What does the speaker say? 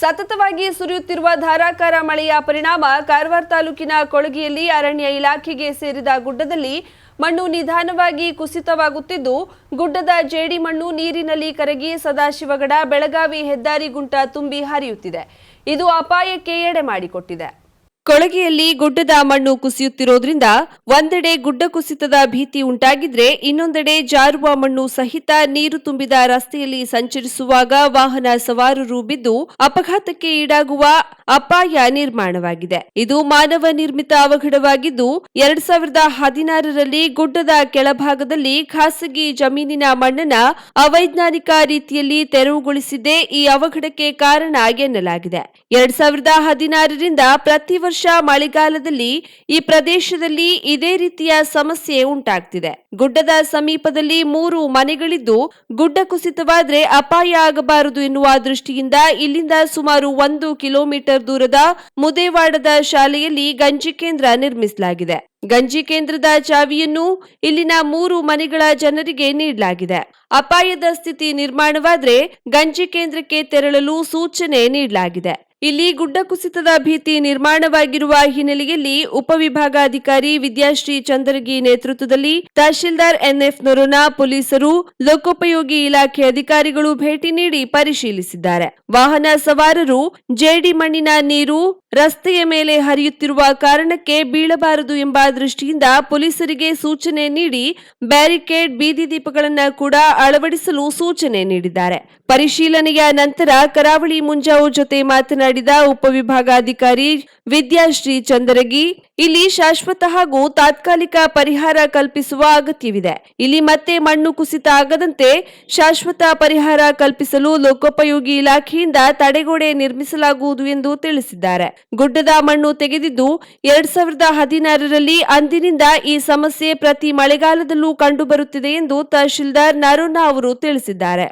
ಸತತವಾಗಿ ಸುರಿಯುತ್ತಿರುವ ಧಾರಾಕಾರ ಮಳೆಯ ಪರಿಣಾಮ ಕಾರವಾರ ತಾಲೂಕಿನ ಕೊಳಗಿಯಲ್ಲಿ ಅರಣ್ಯ ಇಲಾಖೆಗೆ ಸೇರಿದ ಗುಡ್ಡದಲ್ಲಿ ಮಣ್ಣು ನಿಧಾನವಾಗಿ ಕುಸಿತವಾಗುತ್ತಿದ್ದು, ಗುಡ್ಡದ ಜೇಡಿ ಮಣ್ಣು ನೀರಿನಲ್ಲಿ ಕರಗಿ ಸದಾಶಿವಗಡ, ಬೆಳಗಾವಿ ಹೆದ್ದಾರಿ ಗುಂಟ ತುಂಬಿ ಹರಿಯುತ್ತಿದೆ. ಇದು ಅಪಾಯಕ್ಕೆ ಎಡೆ ಮಾಡಿಕೊಟ್ಟಿದೆ. ಕೊಳಗೆಯಲ್ಲಿ ಗುಡ್ಡದ ಮಣ್ಣು ಕುಸಿಯುತ್ತಿರೋದ್ರಿಂದ ಒಂದೆಡೆ ಗುಡ್ಡ ಕುಸಿತದ ಭೀತಿ ಉಂಟಾಗಿದ್ರೆ ಇನ್ನೊಂದೆಡೆ ಜಾರುವ ಮಣ್ಣು ಸಹಿತ ನೀರು ತುಂಬಿದ ರಸ್ತೆಯಲ್ಲಿ ಸಂಚರಿಸುವಾಗ ವಾಹನ ಸವಾರರು ಬಿದ್ದು ಅಪಘಾತಕ್ಕೆ ಈಡಾಗುವ ಅಪಾಯ ನಿರ್ಮಾಣವಾಗಿದೆ. ಇದು ಮಾನವ ನಿರ್ಮಿತ ಅವಘಡವಾಗಿದ್ದು, ಎರಡ್ ಸಾವಿರದ ಹದಿನಾರರಲ್ಲಿ ಗುಡ್ಡದ ಕೆಳಭಾಗದಲ್ಲಿ ಖಾಸಗಿ ಜಮೀನಿನ ಮಣ್ಣನ್ನ ಅವೈಜ್ಞಾನಿಕ ರೀತಿಯಲ್ಲಿ ತೆರವುಗೊಳಿಸಿದ್ದೇ ಈ ಅವಘಡಕ್ಕೆ ಕಾರಣ ಎನ್ನಲಾಗಿದೆ. ಎರಡ್ ಸಾವಿರದ ಹದಿನಾರರಿಂದ ಪ್ರತಿ ಮಳೆಗಾಲದಲ್ಲಿ ಈ ಪ್ರದೇಶದಲ್ಲಿ ಇದೇ ರೀತಿಯ ಸಮಸ್ಯೆ ಉಂಟಾಗ್ತಿದೆ. ಗುಡ್ಡದ ಸಮೀಪದಲ್ಲಿ ಮೂರು ಮನೆಗಳಿದ್ದು, ಗುಡ್ಡ ಕುಸಿತವಾದ್ರೆ ಅಪಾಯ ಆಗಬಾರದು ಎನ್ನುವ ದೃಷ್ಟಿಯಿಂದ ಇಲ್ಲಿಂದ ಸುಮಾರು ಒಂದು ಕಿಲೋಮೀಟರ್ ದೂರದ ಮುದೇವಾಡದ ಶಾಲೆಯಲ್ಲಿ ಗಂಜಿ ಕೇಂದ್ರ ನಿರ್ಮಿಸಲಾಗಿದೆ. ಗಂಜಿ ಕೇಂದ್ರದ ಚಾವಿಯನ್ನು ಇಲ್ಲಿನ ಮೂರು ಮನೆಗಳ ಜನರಿಗೆ ನೀಡಲಾಗಿದೆ. ಅಪಾಯದ ಸ್ಥಿತಿ ನಿರ್ಮಾಣವಾದ್ರೆ ಗಂಜಿ ಕೇಂದ್ರಕ್ಕೆ ತೆರಳಲು ಸೂಚನೆ ನೀಡಲಾಗಿದೆ. ಇಲ್ಲಿ ಗುಡ್ಡ ಕುಸಿತದ ಭೀತಿ ನಿರ್ಮಾಣವಾಗಿರುವ ಹಿನ್ನೆಲೆಯಲ್ಲಿ ಉಪವಿಭಾಗಾಧಿಕಾರಿ ವಿದ್ಯಾಶ್ರೀ ಚಂದರಗಿ ನೇತೃತ್ವದಲ್ಲಿ ತಹಶೀಲ್ದಾರ್ ಎನ್ಎಫ್ ನೊರೋನಾ ಪೊಲೀಸರು ಲೋಕೋಪಯೋಗಿ ಇಲಾಖೆ ಅಧಿಕಾರಿಗಳು ಭೇಟಿ ನೀಡಿ ಪರಿಶೀಲಿಸಿದ್ದಾರೆ. ವಾಹನ ಸವಾರರು ಜೇಡಿ ಮಣ್ಣಿನ ನೀರು ರಸ್ತೆಯ ಮೇಲೆ ಹರಿಯುತ್ತಿರುವ ಕಾರಣಕ್ಕೆ ಬೀಳಬಾರದು ಎಂಬ ದೃಷ್ಟಿಯಿಂದ ಪೊಲೀಸರಿಗೆ ಸೂಚನೆ ನೀಡಿ ಬ್ಯಾರಿಕೇಡ್ ಬೀದಿ ದೀಪಗಳನ್ನು ಕೂಡ ಅಳವಡಿಸಲು ಸೂಚನೆ ನೀಡಿದ್ದಾರೆ. ಪರಿಶೀಲನೆಯ ನಂತರ ಕರಾವಳಿ ಮುಂಜಾವು ಜೊತೆ ಮಾತನಾಡಿದ ಉಪವಿಭಾಗಾಧಿಕಾರಿ ವಿದ್ಯಾಶ್ರೀ ಚಂದರಗಿ ಇಲ್ಲಿ ಶಾಶ್ವತ ಹಾಗೂ ತಾತ್ಕಾಲಿಕ ಪರಿಹಾರ ಕಲ್ಪಿಸುವ ಅಗತ್ಯವಿದೆ. ಇಲ್ಲಿ ಮತ್ತೆ ಮಣ್ಣು ಕುಸಿತ ಆಗದಂತೆ ಶಾಶ್ವತ ಪರಿಹಾರ ಕಲ್ಪಿಸಲು ಲೋಕೋಪಯೋಗಿ ಇಲಾಖೆಯಿಂದ ತಡೆಗೋಡೆ ನಿರ್ಮಿಸಲಾಗುವುದು ಎಂದು ತಿಳಿಸಿದ್ದಾರೆ. ಗುಡ್ಡದ ಮಣ್ಣು ತೆಗೆದಿದ್ದು ಎರಡ್ ಸಾವಿರದ ಹದಿನಾರರಲ್ಲಿ ಅಂದಿನಿಂದ ಈ ಸಮಸ್ಯೆ ಪ್ರತಿ ಮಳೆಗಾಲದಲ್ಲೂ ಕಂಡುಬರುತ್ತಿದೆ ಎಂದು ತಹಶೀಲ್ದಾರ್ ನರೋನಾ ಅವರು ತಿಳಿಸಿದ್ದಾರೆ.